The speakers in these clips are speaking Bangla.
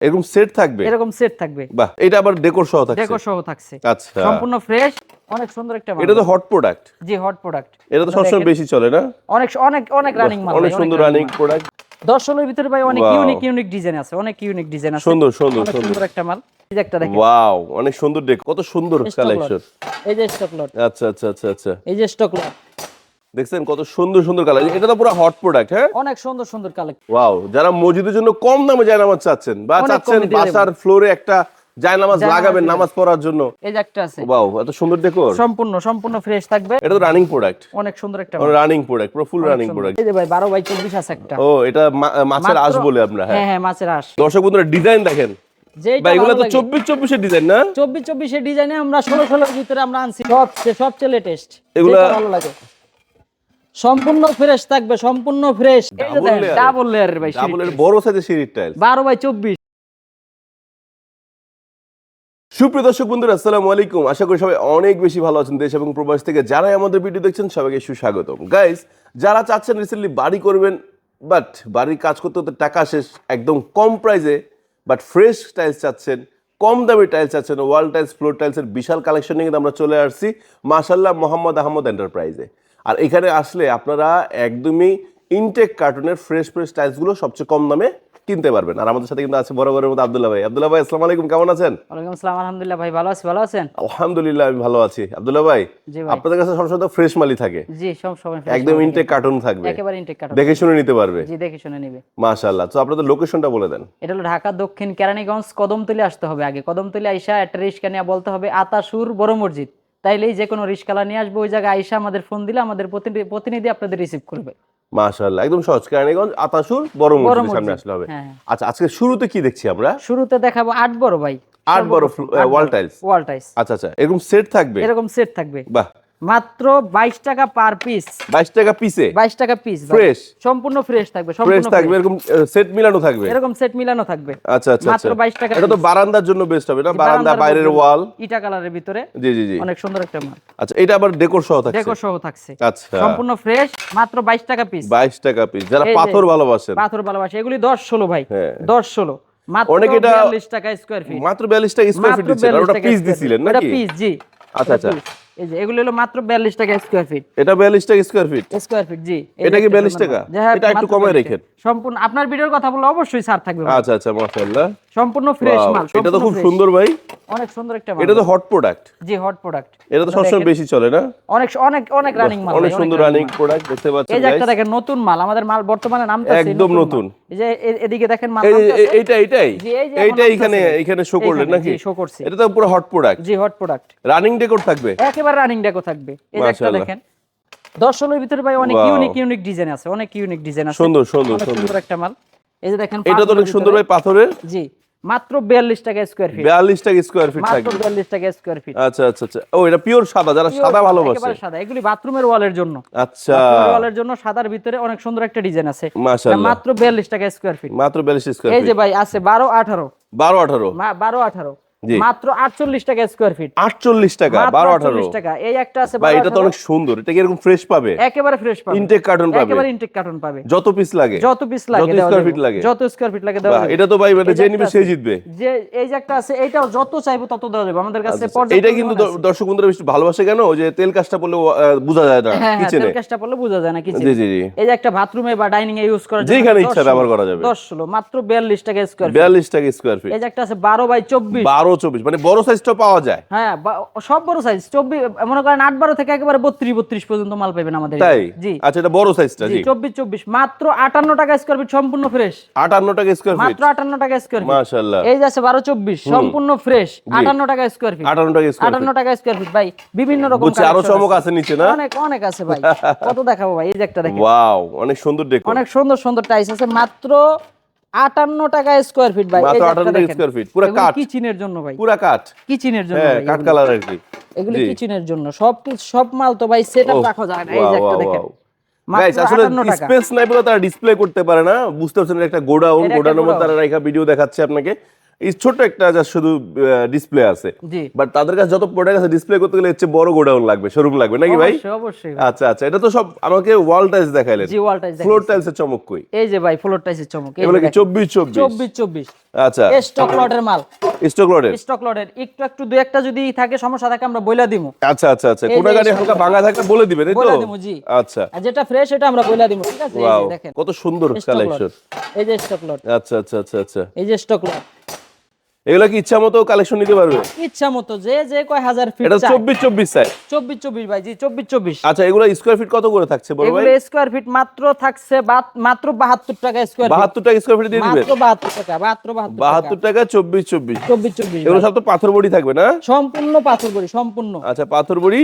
এরকম সেট থাকবে? এরকম সেট থাকবে। বাহ এটা আবার ডেকোর সহ থাকছে? ডেকো সহ থাকছে। আচ্ছা। সম্পূর্ণ ফ্রেশ অনেক সুন্দর একটা মাল এটা তো হট প্রোডাক্ট জি হট প্রোডাক্ট এটা তো সবসময় বেশি চলে না? অনেক অনেক অনেক রানিং মাল অনেক সুন্দর রানিং প্রোডাক্ট দশ ষোলোর ভিতরে ভাই অনেক ইউনিক ইউনিক ডিজাইন আছে অনেক ইউনিক ডিজাইন আছে। সুন্দর সুন্দর সুন্দর একটা মাল। এই যে একটা দেখেন। ওয়াও অনেক সুন্দর ডেক কত সুন্দর কালেকশন এই যে স্টক লট আচ্ছা আচ্ছা আচ্ছা আচ্ছা। এই যে স্টক লট দেখছেন কত সুন্দর সুন্দর কালার এটা তো পুরো হট প্রোডাক্ট হ্যাঁ? অনেক সুন্দর সুন্দর কালেকশন ওয়াও যারা মসজিদের জন্য কম দামে জায়নামাজ চাচ্ছেন বা চাচ্ছেন। বাসার ফ্লোরে একটা জায়নামাজ লাগাবেন নামাজ পড়ার জন্য। এই যে একটা আছে। ওয়াও এত সুন্দর ডেকোর সম্পূর্ণ সম্পূর্ণ ফ্রেশ থাকবে। এটা তো রানিং প্রোডাক্ট অনেক সুন্দর একটা। রানিং প্রোডাক্ট পুরো ফুল রানিং প্রোডাক্ট এই যে ভাই বারো বাই চব্বিশ আছে একটা। ও এটা মাছের আঁশ বলে আমরা হ্যাঁ। হ্যাঁ হ্যাঁ মাছের আঁশ। দর্শক বন্ধুরা ডিজাইন দেখেন। এগুলো তো ডিজাইন না? ডিজাইনে আমরা ষোলো ষোলোর ভিতরে আমরা আনছি। সবচেয়ে সবচেয়ে লেটেস্ট এগুলা- ভালো লাগে। সম্পূর্ণ ফ্রেশ থাকবে সম্পূর্ণ ফ্রেশ ডাবল লেয়ারের ভাই ডাবলের বড় সাইজের সিঁড়ির টাইল বারো বাই চব্বিশ। সুপ্রিয় দর্শক বন্ধুরা আসসালামু আলাইকুম। আশা করি সবাই অনেক বেশি ভালো আছেন দেশ এবং প্রবাস থেকে। যারাই আমাদের ভিডিও দেখছেন সবাইকে সুস্বাগতম। গাইস যারা চাচ্ছেন রিসেন্টলি বাড়ি করবেন বাট বাড়ির কাজ করতে করতে টাকা শেষ একদম কম প্রাইসে বাট ফ্রেশ টাইলস চাচ্ছেন কম দামি টাইলস চাচ্ছেন ওয়াল টাইলস ফ্লোর টাইলসের বিশাল কালেকশন নিয়ে কিন্তু আমরা চলে আসছি মাশাল্লাহ মোহাম্মদ আহমদ এন্টারপ্রাইজে আর এখানে আসলে আপনারা একদমই ইনটেক কার্টুনের ফ্রেশ ফ্রেশ টাইলসগুলো সবচেয়ে কম দামে কিনতে পারবেন। আর আমাদের সাথে কিন্তু আছে বরাবরের মতো আব্দুল্লাহ ভাই। আব্দুল্লাহ ভাই আসসালামু আলাইকুম কেমন আছেন? ওয়ালাইকুম আসসালাম আলহামদুলিল্লাহ ভাই ভালো আছি ভালো আছেন? আলহামদুলিল্লাহ আমি ভালো আছি। আব্দুল্লাহ ভাই আপনাদের কাছে সবসময় তো ফ্রেশ মালই থাকে। জি সব সময় fresh একদম ইনটেক কার্টুন থাকবে। থাকে। একেবারে ইনটেক কাটো দেখে শুনে নিতে পারবে। জি দেখে শুনে নিবে। মাশাআল্লাহ। তো আপনাদের লোকেশনটা বলে দেন। এটা হলো ঢাকা দক্ষিণ কেরানীগঞ্জ কদমতলি আসতে হবে আগে। কদমতলি আইসা একটা নিয়ে বলতে হবে? আতাসুর বড় মসজিদ। তাইলেই যে কোনো রিক্সালা নিয়ে আসবে ওই জায়গায় আইসা আমাদের ফোন দিলে আমাদের প্রতিনিধি প্রতিনিধি আপনাদের রিসিভ করবে। মাশাআল্লাহ একদম সহজ। কেরানীগঞ্জ আতাসুর বড় মসজিদের সামনে আসলে হবে। হ্যাঁ। আচ্ছা আজকে শুরুতে কি দেখছি আমরা? শুরুতে দেখাবো আট বড় ভাই। আট বড় ওয়াল টাইলস ওয়াল টাইলস আচ্ছা আচ্ছা এরকম সেট থাকবে? এরকম সেট থাকবে। বাহ। মাত্র বাইশ টাকা পার পিস বাইশ টাকা পিসে বাইশ টাকা পিস Fresh? সম্পূর্ণ ফ্রেশ থাকবে ফ্রেশ থাকবে এরকম সেট মিলানো থাকবে? এরকম সেট মিলানো থাকবে। আচ্ছা আচ্ছা মাত্র আচ্ছা 22 টাকা এটা তো। বারান্দার জন্য বেস্ট হবে না বারান্দা বাইরের ওয়াল ইটা কালারের ভিতরে জি জি জি। অনেক সুন্দর একটা মাল। আচ্ছা এটা আবার ডেকোর সহ থাকছে? ডেকো সহ থাকছে। আচ্ছা। সম্পূর্ণ ফ্রেশ মাত্র বাইশ টাকা পিস বাইশ টাকা পিস যারা পাথর ভালোবাসেন। পাথর ভালোবাসে এগুলি দশ ষোলো ভাই। হ্যাঁ। দশ ষোলো। মাত্র অনেকে এটা- বিয়াল্লিশ টাকা স্কোয়ার ফিট মাত্র বিয়াল্লিশ টাকা স্কোয়ার ফিট ওটা দিছিলেন নাকি? পিস জি। আচ্ছা, আচ্ছা। এই যে এগুলো হলো মাত্র বিয়াল্লিশ টাকা স্কোয়ার ফিট এটা বিয়াল্লিশ টাকা স্কোয়ার ফিট স্কয়ার ফিট জি। এটা কি একটা 42 টাকা? এটা একটু কমায় 42 রেখেন। সম্পূর্ণ আপনার ভিডিওর কথা বললে অবশ্যই ছাড় থাকবে। আচ্ছা আচ্ছা মাশাআল্লাহ। সম্পূর্ণ ফ্রেশ মাল এটা তো খুব সুন্দর ভাই। অনেক সুন্দর একটা মাল এটা তো hot product ji hot product এটা তো সবসময় বেশি চলে না? অনেক অনেক অনেক রানিং মাল অনেক সুন্দর রানিং প্রোডাক্ট দেখতে পাচ্ছেন এই যে একটা দেখেন নতুন মাল আমাদের মাল বর্তমানে নামতেছে একদম নতুন। এই যে এদিকে দেখেন মাল নামতেছে। এইটা এইটাই। এইটা এখানে এখানে শো করলেন নাকি? করছি। এটা তো পুরো হট প্রোডাক্ট জি হট প্রোডাক্ট রানিং ডেকোর থাকবে? একেবারে রানিং ডেকো থাকবে। এই যে একটা দেখেন। দশ ষোলোর ভিতরে ভাই অনেক ইউনিক ইউনিক ডিজাইন আছে অনেক ইউনিক ডিজাইন আছে। সুন্দর সুন্দর সুন্দর একটা মাল। এই যে দেখেন এটা তো অনেক সুন্দর ভাই পাথরের? জি। মাত্র বিয়াল্লিশ টাকা স্কোয়ার ফিট বিয়াল্লিশ টাকা স্কোয়ার ফিট মাত্র থাকবে বিয়াল্লিশ টাকা স্কোয়ার ফিট আচ্ছা আচ্ছা আচ্ছা। ও এটা পিওর সাদা যারা সাদা ভালোবাসে। একেবারে সাদা। এগুলি বাথরুমের ওয়ালের জন্য। আচ্ছা। ওয়ালের জন্য সাদার ভিতরে অনেক সুন্দর একটা ডিজাইন আছে। মাত্র বিয়াল্লিশ টাকা স্কোয়ার ফিট মাত্র বিয়াল্লিশ স্কোয়ার এই যে ভাই আছে বারো আঠারো। বারো আঠারো। বারো আঠারো। জি। মাত্র আটচল্লিশ টাকা স্কোয়ার ফিট আটচল্লিশ টাকা মাত্র বারো আঠারো। টাকা। এই একটা আছে ভাই এটা তো অনেক সুন্দর। এটা কি এরকম ফ্রেশ পাবে? একেবারে ফ্রেশ পাবে। ইনটেক কার্টুন পাবে। একেবারে ইনটেক কার্টন পাবে। যত পিস লাগে। যত পিস লাগে যত স্কোয়ার ফিট লাগে। যত স্কোয়ার ফিট লাগে এটা তো ভাই মানে যে নিবে সে জিতবে। যে এই যে একটা আছে এইটাও যত চাইব তত দেওয়া যাবে। আমাদের কাছে আচ্ছা, কিন্তু আছে। দ- দর্শক বন্ধুরা বেশি ভালোবাসে কেন? যে তেল কাজটা পড়লে বোঝা যায় না হ্যাঁ হ্যাঁ কিচেনে তেল কাজটা পড়লে বোঝা যায় না কিছু জি জি এই যে একটা বাথরুমে বা ডাইনিং এ ইউজ জন্য যেখানে ইচ্ছা ব্যবহার করা যাবে। 10 ষোলো মাত্র 42 টাকা স্কয়ার ফিট বিয়াল্লিশ টাকা স্কোয়ার ফিট এই যে একটা আছে 12 বাই 24 বারো চব্বিশ মানে বড় সাইজটা পাওয়া যায়। হ্যাঁ সব বড় সাইজ 24 মনে করেন 8 12 থেকে একেবারে 32 32 পর্যন্ত মাল পাবেন আমাদের তাই? জি। আচ্ছা এটা বড় সাইজটা জি 24 24 মাত্র 58 টাকা স্কয়ার ফিট সম্পূর্ণ ফ্রেশ আটান্ন টাকা স্কোয়ার ফিট মাত্র 58 টাকা স্কয়ার ফিট মাশাআল্লাহ। এই যে আছে 12 24 সম্পূর্ণ ফ্রেশ 58 টাকা স্কয়ার ফিট আটান্ন টাকা স্কোয়ার ফিট 58 টাকা স্কয়ার ফিট ভাই বিভিন্ন রকম আরও চমক আছে নিচে না? অনেক অনেক আছে ভাই। কত দেখাবো ভাই? এই যে একটা দেখেন। ওয়াও অনেক সুন্দর ডেকোর অনেক সুন্দর সুন্দর টাইস আছে মাত্র আটান্ন টাকা স্কোয়ার ফিট ভাই। মাত্র 58 টাকা square feet, পুরা কাঠ। কিচেনের জন্য ভাই। পুরা কাঠ। কিচেনের জন্য হ্যাঁ কাঠ কালার আর কি? এগুলি। কিচেনের জন্য। সব সব মাল তো ভাই সেটআপ রাখা যায় না। এই যে একটা দেখেন. আসলে স্পেস নাই বলে তারা ডিসপ্লে করতে পারে না। বুঝতে পারছেন একটা গোডাউন। গোডাউন গোডাউনের মধ্যে তারা রেখা ভিডিও দেখাচ্ছে আপনাকে। এই ছোট একটা যা শুধু ডিসপ্লে আছে। বাট তাদের কাছে যত প্রোডাক্ট আছে ডিসপ্লে করতে গেলে হচ্ছে বড় গোডাউন লাগবে শোরুম লাগবে নাকি ভাই? অবশ্যই আচ্ছা আচ্ছা এটা তো সব আমাকে ওয়াল টাইলস দেখাইলেন। জি ওয়াল টাইস ফ্লোর টাইলসের চমক কই? এই যে ভাই ফ্লোর টাইসের চমক এই এগুলো কি দেখেন। চব্বিশ চব্বিশ? চব্বিশ চব্বিশ। আচ্ছা। স্টক লটের মাল। স্টক লটের স্টক লটের একটু একটু দু একটা যদি থাকে সমস্যা থাকে আমরা বইলা দিব আচ্ছা আচ্ছা আচ্ছা কোন গাড়ি হালকা ভাঙা থাকলে বলে দিবেন এই তো? বলে দিব, জি। আচ্ছা। আর যেটা ফ্রেশ এটা আমরা বইলা দিব ঠিক আছে? এই দেখেন। কত সুন্দর কালেকশন এই যে স্টক লট আচ্ছা আচ্ছা আচ্ছা আচ্ছা। এই যে স্টক লট এগুলো কি ইচ্ছা মতো কালেকশন নিতে পারবে? ইচ্ছা মতো যে যে কয় হাজার ফিট এটা চব্বিশ চব্বিশ সাইজ চব্বিশ চব্বিশ ভাই জি চব্বিশ চব্বিশ। আচ্ছা এগুলো স্কোয়ার ফিট কত করে থাকছে বড় ভাই? এগুলো স্কোয়ার ফিট মাত্র থাকছে মাত্র বাহাত্তর টাকা স্কোয়ার ফিট বাহাত্তর টাকা স্কোয়ার ফিট দিয়ে দিবেন মাত্র বাহাত্তর টাকা মাত্র বাহাত্তর টাকা। বাহাত্তর টাকা চব্বিশ চব্বিশ। চব্বিশ চব্বিশ এগুলো সব তো পাথর বড়ি থাকবে না? সম্পূর্ণ পাথর বড়ি সম্পূর্ণ। আচ্ছা পাথর বড়ি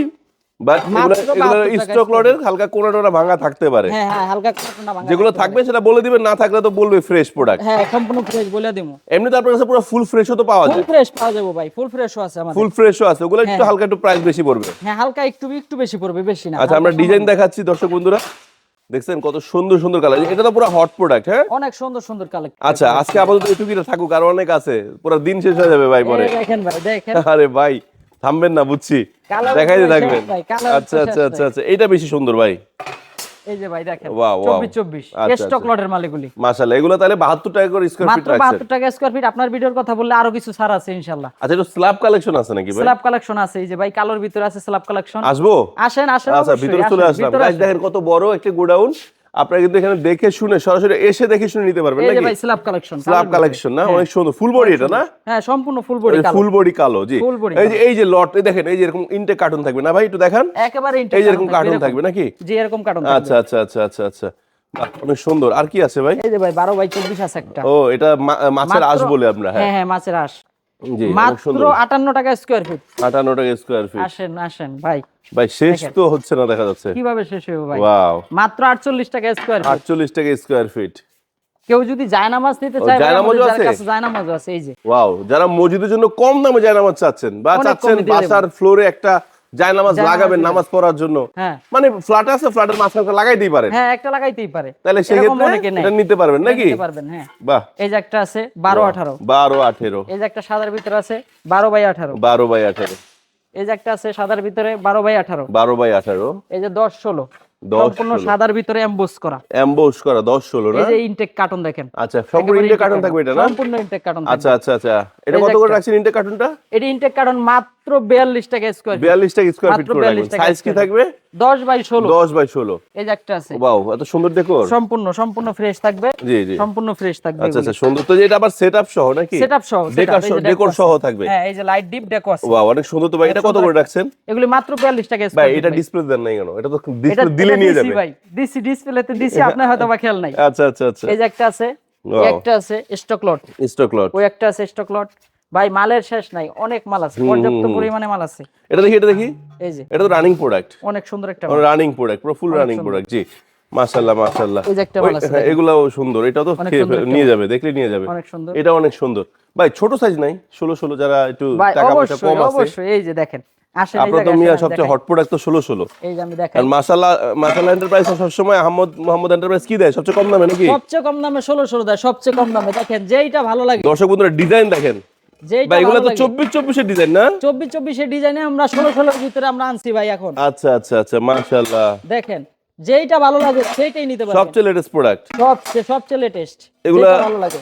বাট এগুলো মাত্র এগুলো 72 টাকা স্টক লটের হালকা কোনা ভাঙা থাকতে পারে। হ্যাঁ হ্যাঁ হালকা করে ভাঙা যেগুলো থাকবে সেটা বলে দিবেন না থাকলে তো বলবে ফ্রেশ প্রোডাক্ট হ্যাঁ সম্পূর্ণ ফ্রেশ বলে দিব এমনি তো আপনার কাছে পুরো ফুল ফ্রেশও তো পাওয়া ফুল ফ্রেশ পাওয়া যাবে ভাই ফুল ফ্রেশও আছে আমাদের। ফুল ফ্রেশও আছে ওগুলো একটু হ্যাঁ। হালকা একটু প্রাইস বেশি পড়বে। হ্যাঁ হালকা একটু একটু বেশি পড়বে বেশি না। আচ্ছা আমরা ডিজাইন দেখাচ্ছি দর্শক বন্ধুরা। দেখছেন কত সুন্দর সুন্দর কালার এটা তো পুরো হট প্রোডাক্ট হ্যাঁ? অনেক সুন্দর সুন্দর কালেকশন আচ্ছা আজকে আপাতত এটুকুটা থাকুক আর অনেক আছে। পুরো দিন শেষ হয়ে যাবে ভাই পরে। দেখেন ভাই দেখেন। আরে ভাই। থামবেন না বুঝছি। Colour দেখাই তো থাকবেন। আচ্ছা আচ্ছা আচ্ছা আচ্ছা এটা বেশি সুন্দর ভাই। এই যে দেখেন আচ্ছা, স্টক আচ্ছা। লটের মালিকগুলি। মাশাআল্লাহ এগুলো তাহলে বাহাত্তর টাকা করে স্কোয়ার ফিট মাত্র রাখছেন বাহাত্তর টাকা স্কোয়ার ফিট আপনার ভিডিওর কথা বললে আরও কিছু ছাড় আছে ইনশাল্লাহ আচ্ছা এটা স্ল্যাব কালেকশন আছে নাকি ভাই? স্ল্যাব কালেকশন আছে এই যে ভাই কালোর ভিতরে আছে স্ল্যাব কালেকশন আসব? আসেন আসেন আচ্ছা ভিতরে চলে আসলাম। গাইস দেখেন কত বড় একটা গোডাউন। আপনারা কিন্তু এখানে দেখে শুনে সরাসরি এসে দেখে শুনে নিতে পারবেন নাকি? ভাই স্ল্যাব কালেকশন স্ল্যাব কালেকশন না? অনেক সুন্দর। ফুল বডি এটা না? হ্যাঁ সম্পূর্ণ ফুল বডি কালো। ফুল বডি কালো জি। এই যে এই যে লট এই দেখেন এই যে এরকম ইনটেক কার্টুন থাকবে না ভাই? একটু দেখান। একেবারে এই যে এরকম কার্টুন থাকবে নাকি? জি এরকম কার্টুন থাকবে। আচ্ছা আচ্ছা আচ্ছা আচ্ছা আচ্ছা। অনেক সুন্দর। আর কি আছে ভাই? এই যে ভাই বারো বাই চব্বিশ আছে একটা। ও এটা মাছের আঁশ বলে আমরা হ্যাঁ। হ্যাঁ হ্যাঁ মাছের আশ। মাত্র সুন্দর। আটান্ন টাকা স্কোয়ার ফিট আটান্ন টাকা স্কোয়ার ফিট আসেন আসেন ভাই। ভাই শেষ তো হচ্ছে না দেখা যাচ্ছে। কীভাবে শেষ হবে ভাই? ওয়াও। মাত্র আটচল্লিশ টাকা স্কোয়ার ফিট আটচল্লিশ টাকা স্কোয়ার ফিট কেউ যদি জায়নামাজ নিতে চায় জায়নামাজও আছে? কাছে জায়নামাজও আছে এই যে। ওয়াও যারা মসজিদের জন্য কম দামে জায়নামাজ চাচ্ছেন বা চাচ্ছেন বাসার ফ্লোরে একটা জায়নামাজ লাগাবেন নামাজ পড়ার জন্য। হ্যাঁ। মানে ফ্ল্যাট আছে ফ্ল্যাটের মাঝখানে লাগাইতেই পারেন। হ্যাঁ একটা লাগাইতেই পারে। তাহলে এরকম সেক্ষেত্রে এটা নিতে পারবেন নাকি? নিতে পারবেন হ্যাঁ। বাহ। এই যে একটা আছে বারো আঠারো। বারো আঠেরো। এই যে একটা সাদার ভিতরে আছে বারো বাই আঠারো। বারো বাই আঠারো। এই যে একটা আছে সাদার ভিতরে বারো বাই আঠারো। বারো বাই আঠারো। এই যে সম্পূর্ণ। সাদার ভিতরে এমবোস করা। করা না? এই যে ইনটেক কার্টন দেখেন। আচ্ছা সম্পূর্ণ ইন্টে কার্টুন থাকবে এটা না? সম্পূর্ণ ইনটেক কার্টন আচ্ছা আচ্ছা আচ্ছা। এটা কত করে রাখছেন ইন্টে কার্টুনটা এটি ইনটেক কার্টন মাত্র বিয়াল্লিশ টাকা স্কোয়ার বিয়াল্লিশ টাকা স্কোয়ার ফিট করে 42 টাকা সাইজ কি থাকবে? দশ বাই ষোলো। দশ বাই ষোলো। এই যে একটা আছে। এত সুন্দর ডেকোর সম্পূর্ণ সম্পূর্ণ ফ্রেশ থাকবে। জি জি। সম্পূর্ণ ফ্রেশ থাকবে আচ্ছা আচ্ছা সুন্দর। তো এটা আবার সহ নাকি? সেটআপ সহ ডেকোর যে ডেকোর সহ থাকবে। হ্যাঁ এই যে লাইট ডিপ ডেকো আছে। বাহ অনেক সুন্দর। তো ভাই এটা কত করে রাখছেন? এগুলি মাত্র বিয়াল্লিশ টাকা ভাই এটা ডিসপ্লে দেন নাই কেন? এটা তো ডিসপ্লে দিলে নিয়ে যাবে। ভাই দিছি ডিসপ্লেতে দিছি আপনার হয়তো বা খেয়াল নাই। আচ্ছা আচ্ছা আচ্ছা। এই যে একটা আছে একটা আছে স্টক লট স্টক লট ওই একটা আছে স্টক লট ভাই মালের শেষ নাই অনেক মাল আছে পর্যাপ্ত পরিমাণে মাল আছে। এটা দেখি এটা দেখি? এই যে। এটা তো রানিং প্রোডাক্ট অনেক সুন্দর একটা মাল। রানিং প্রোডাক্ট পুরো ফুল রানিং প্রোডাক্ট জি। মাশাআল্লাহ মাশাআল্লাহ। এই যে একটা মাল আছে, হ্যাঁ, এগুলাও সুন্দর এটা তো নিয়ে যাবে দেখলে নিয়ে যাবে। অনেক সুন্দর। এটা অনেক সুন্দর। ভাই ছোট সাইজ নাই ষোলো ষোলো যারা একটু টাকা পয়সা কম আছে। অবশ্যই এই যে দেখেন আপনার তো মিয়া সবচেয়ে হট প্রোডাক্ট তো ষোলো ষোলো। এই যে আমি দেখাই। আর মাশাল্লাহ মাশাল্লাহ এন্টারপ্রাইজ সবসময় আহমদ মোহাম্মদ এন্টারপ্রাইজ কি দেয়? সবচেয়ে কম দামে নাকি? সবচেয়ে কম দামে ষোলো ষোলো দেয় সবচেয়ে কম দামে। দেখেন যেইটা ভালো লাগে। দর্শক বন্ধুরা ডিজাইন দেখেন। ভাই এগুলো তো লাগে। চব্বিশ চব্বিশের ডিজাইন না? চব্বিশ চব্বিশের ডিজাইনে আমরা ষোলো ষোলোর ভিতরে আমরা আনছি ভাই এখন। আচ্ছা আচ্ছা আচ্ছা দেখেন যেইটা ভালো লাগে সেইটাই নিতে পারবেন। সবচেয়ে লেটেস্ট প্রোডাক্ট সবচেয়ে সবচেয়ে লেটেস্ট এগুলা- এগুলা ভালো লাগে।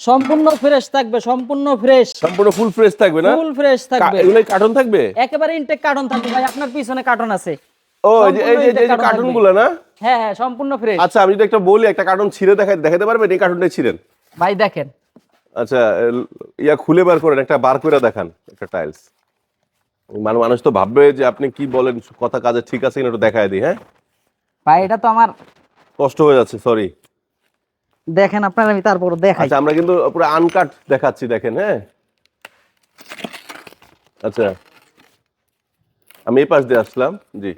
সম্পূর্ণ ফ্রেশ থাকবে সম্পূর্ণ ফ্রেশ সম্পূর্ণ ফুল ফ্রেশ থাকবে না? ফুল ফ্রেশ থাকবে। এগুলো কার্টন থাকবে? একেবারে ইনটেক কার্টন থাকবে ভাই আপনার পিছনে কার্টন আছে। ও এই যে- এই না? হ্যাঁ হ্যাঁ সম্পূর্ণ ফ্রেশ আচ্ছা আমি যদি একটা বলি একটা কার্টুন ছিঁড়ে দেখাই দেখাতে পারবেন এই কার্টুনটাই ছিঁড়েন। ভাই দেখেন আচ্ছা ইয়া খুলে বার করেন একটা বার করে দেখান একটা টাইলস মানে মানুষ তো ভাববে যে আপনি কি বলেন কথা কাজে ঠিক আছে কিনা একটু দেখায় দিই হ্যাঁ? ভাই এটা তো আমার কষ্ট হয়ে যাচ্ছে সরি দেখেন আপনারা আমি তারপর দেখাই। আচ্ছা আমরা কিন্তু পুরো আনকাট দেখাচ্ছি দেখেন হ্যাঁ? আচ্ছা। আমি এই পাশ দিয়ে আসলাম জি।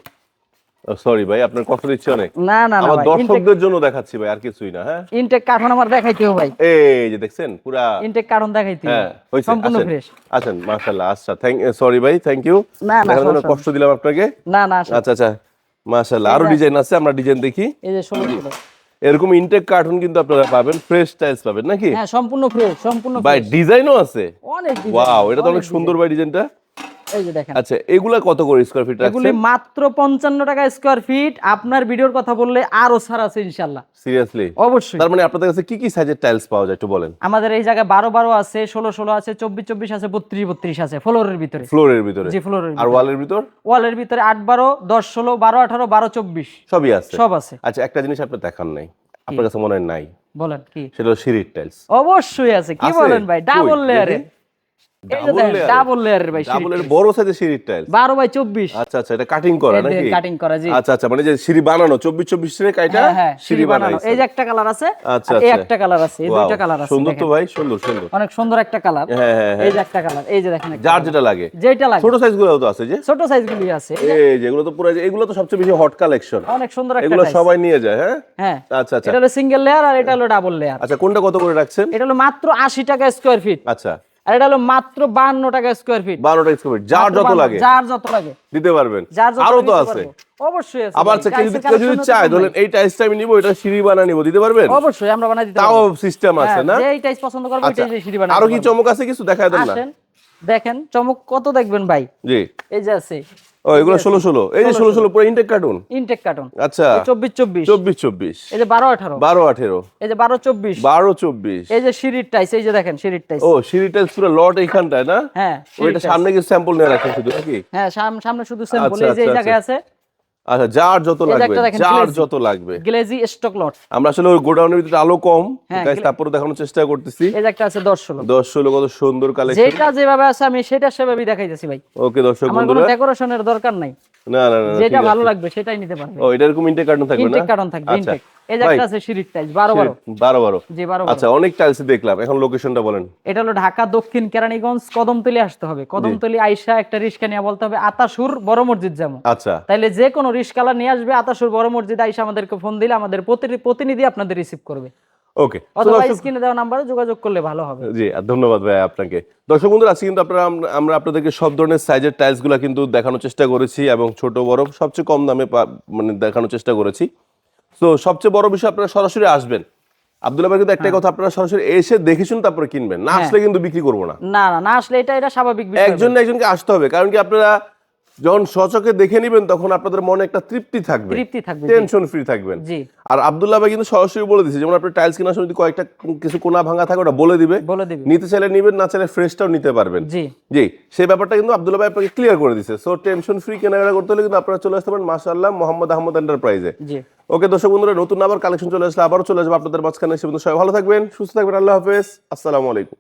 সরি ভাই আপনার কষ্ট দিচ্ছি অনেক। না না আমার দর্শকদের জন্য দেখাচ্ছি ভাই আর কিছুই না হ্যাঁ? ইনটেক কার্টন আমার দেখাইতে ভাই। এই যে দেখছেন পুরা ইনটেক কার্টন দেখাইতে হ্যাঁ সম্পূর্ণ ফ্রেশ আসেন মাশাআল্লাহ আচ্ছা থ্যাংক সরি ভাই থ্যাংক ইউ না, না, কষ্ট দিলাম আপনাকে। না না আচ্ছা আচ্ছা মাশাআল্লাহ আরও ডিজাইন আছে আমরা ডিজাইন দেখি। এই যে এরকম ইনটেক কার্টুন কিন্তু আপনারা পাবেন ফ্রেশ টাইলস পাবেন নাকি? হ্যাঁ সম্পূর্ণ ফ্রেশ সম্পূর্ণ ভাই। ডিজাইনও আছে। অনেক ওয়াও এটা তো অনেক সুন্দর ভাই ডিজাইনটা এই যে দেখেন। আচ্ছা এগুলা কত করে স্কোয়ার ফিট এগুলি মাত্র পঞ্চান্ন টাকা স্কোয়ার ফিট আপনার ভিডিওর কথা বললে আরও ছাড় আছে ইনশাল্লাহ সিরিয়াসলি অবশ্যই। তার মানে আপনাদের কাছে কি কি সাইজের টাইলস পাওয়া যায় একটু বলেন। আমাদের এই জায়গায় বারো বারো আছে ষোলো ষোলো আছে চব্বিশ চব্বিশ আছে বত্রিশ বত্রিশ আছে ফ্লোরের ভিতরে। ফ্লোরের ভিতরে? জি ফ্লোরের আর ওয়ালের ভিতর? ওয়ালের ভিতরে আট বারো দশ ষোলো বারো আঠারো বারো চব্বিশ। সবই আছে। সব আছে। আচ্ছা একটা জিনিস আপনি দেখান নাই। আপনার কাছে মনে হয় নাই। বলেন কি? সেটা সিঁড়ির টাইলস অবশ্যই আছে। কি বলেন ভাই? ডাবল লেয়ারে? ডাবল লেয়ারের ভাই ডাবলের বড় সাইজের সিঁড়ির টাইলস বারো বাই চব্বিশ। আচ্ছা আচ্ছা এটা কাটিং করা নাকি? কাটিং করা জি। আচ্ছা আচ্ছা মানে যে সিঁড়ি বানানো চব্বিশ চব্বিশ রে কাইটা হ্যাঁ হ্যাঁ সিঁড়ি বানানো এই যে একটা কালার আছে আচ্ছা, এই আচ্ছা। একটা কালার আছে এই দুইটা কালার আছে সুন্দর তো ভাই সুন্দর সুন্দর। অনেক সুন্দর একটা কালার হ্যাঁ হ্যাঁ হ্যাঁ। এই যে একটা কালার এই যে দেখেন যার যেটা লাগে। যেটা লাগে। ছোট সাইজগুলো তো আছে যে। ছোট সাইজ গুলি আছে এই যেগুলো তো পুরো এগুলো তো সবচেয়ে বেশি হট কালেকশন অনেক সুন্দর একটা এগুলো সবাই নিয়ে যায় হ্যাঁ? হ্যাঁ। আচ্ছা আচ্ছা। এটা হলো সিঙ্গেল লেয়ার আর এটা হলো ডাবল লেয়ার আচ্ছা কোনটা কত করে রাখছেন? এটা হলো মাত্র আশি টাকা স্কোয়ার ফিট আচ্ছা। আর এটা হলো মাত্র বান্ন টাকা স্কয়ার ফিট বারোটা স্কোয়ার যার যত লাগে। যার যত লাগে। দিতে পারবেন। আরও তো আছে। অবশ্যই আছে। আবার। কেউ যদি কেউ যদি চায় ধরেন এই আমি নিবো এটা সিঁড়ি বানা নিব দিতে পারবেন? অবশ্যই আমরা বানাই দিতে তাও সিস্টেম আছে হ্যাঁ, না? যে এই টাইস পছন্দ করবে এই ওইটাই সিঁড়ি বানাই আরও কি চমক আছে কিছু? দেখায় দেন না। দেখেন চমক কত দেখবেন ভাই? জি। এই যে আছে। ও এগুলো ষোলো ষোলো। এই যে ষোলো ষোলো পুরো ইনটেক কার্টুন ইনটেক কার্টুন আচ্ছা। চব্বিশ চব্বিশ। চব্বিশ চব্বিশ। এই যে বারো আঠারো। বারো আঠেরো। এই যে বারো চব্বিশ। বারো চব্বিশ। এই যে সিঁড়ির টাইস এই যে দেখেন সিঁড়ির টাইস ও সিঁড়ি টাইস পুরো লট এইখানটায় না? হ্যাঁ ওইটা সামনে কিছু স্যাম্পল নিয়ে রাখেন শুধু নাকি? হ্যাঁ সাম- সামনে শুধু স্যাম্পল আচ্ছা, এই যে এই আচ্ছা, জায়গায় আছে। আচ্ছা যার যত লাগবে যার যত লাগবে। Glazy stock lot. আমরা আসলে গোডাউনের ভিতরে আলো কম গাইস তারপরে দেখানোর চেষ্টা করতেছি। এই একটা আছে দশ ষোলো। দশ ষোলো কত সুন্দর কালেকশন যেটা যেভাবে আছে আমি সেটা সেভাবেই দেখাইতেছি ভাই। ওকে দর্শক আমার কোনো ডেকোরেশনের দরকার নাই। না না না যেটা ভালো লাগবে সেটাই নিতে পারবে। ও এটা এরকম ইনটেক কার্টুন থাকবে না? ইনটেক কার্টন থাকবে আচ্ছা। ইনটেক এই যে একটা আছে টাইস বারো বারো। বারো বারো। জি বারো বারো। আচ্ছা অনেক টাইলস দেখলাম। এখন লোকেশনটা বলেন। এটা হলো ঢাকা দক্ষিণ কেরানীগঞ্জ কদমতলি আসতে হবে। কদমতলি আইসা একটা রিক্সা নিয়ে বলতে হবে আতাসুর বড় মসজিদ যেমন। আচ্ছা। তাইলে যে কোনো রিস্কালা নিয়ে আসবে আতাসুর বড় মসজিদ আইসা আমাদেরকে ফোন দিলে আমাদের প্রতি- প্রতিনিধি আপনাদের রিসিভ করবে। ওকে অথবা স্ক্রিনে দেওয়া নাম্বারে যোগাযোগ করলে ভালো হবে। জি ধন্যবাদ ভাই আপনাকে। দর্শক বন্ধুরা আজকে কিন্তু আপনারা আমরা- আপনাদেরকে সব ধরনের সাইজের টাইলসগুলা কিন্তু দেখানোর চেষ্টা করেছি এবং ছোট বড় সবচেয়ে কম দামে মানে দেখানোর চেষ্টা করেছি। তো সবচেয়ে বড় বিষয় আপনারা সরাসরি আসবেন। আব্দুল্লাহ কিন্তু একটাই কথা আপনারা সরাসরি এসে দেখে শুনে তারপরে কিনবেন। না আসলে কিন্তু বিক্রি করব না। না না আসলে এটা এটা স্বাভাবিক একজন একজনকে আসতে হবে কারণ কি আপনারা যখন সচকে দেখে নেবেন তখন আপনাদের মনে একটা তৃপ্তি থাকবে। তৃপ্তি থাকবে টেনশন ফ্রি থাকবেন। জি। আর আব্দুল্লাহ ভাই কিন্তু সরাসরি বলে দিচ্ছে যেমন আপনি টাইলস কেনার সময় যদি কয়েকটা কিছু কোনা ভাঙা থাকে ওটা বলে দিবে। বলে দিবি। নিতে চাইলে নিবেন না চাইলে ফ্রেশটাও নিতে পারবেন। জি। জি সেই ব্যাপারটা কিন্তু আব্দুল্লাহ ভাই আপনাকে ক্লিয়ার করে দিচ্ছে সো টেনশন ফ্রি কেনাকাটা করতে হলে কিন্তু আপনারা চলে আসতে পারেন মাশাআল্লাহ মোহাম্মদ আহমদ এন্টারপ্রাইজে জি। ওকে দর্শক বন্ধুরা নতুন আবার কালেকশন চলে আসলে আবারও চলে আসবে আপনাদের মাঝখানে। সে সবাই ভালো থাকবেন সুস্থ থাকবেন আল্লাহ হাফেজ। আসসালামু আলাইকুম।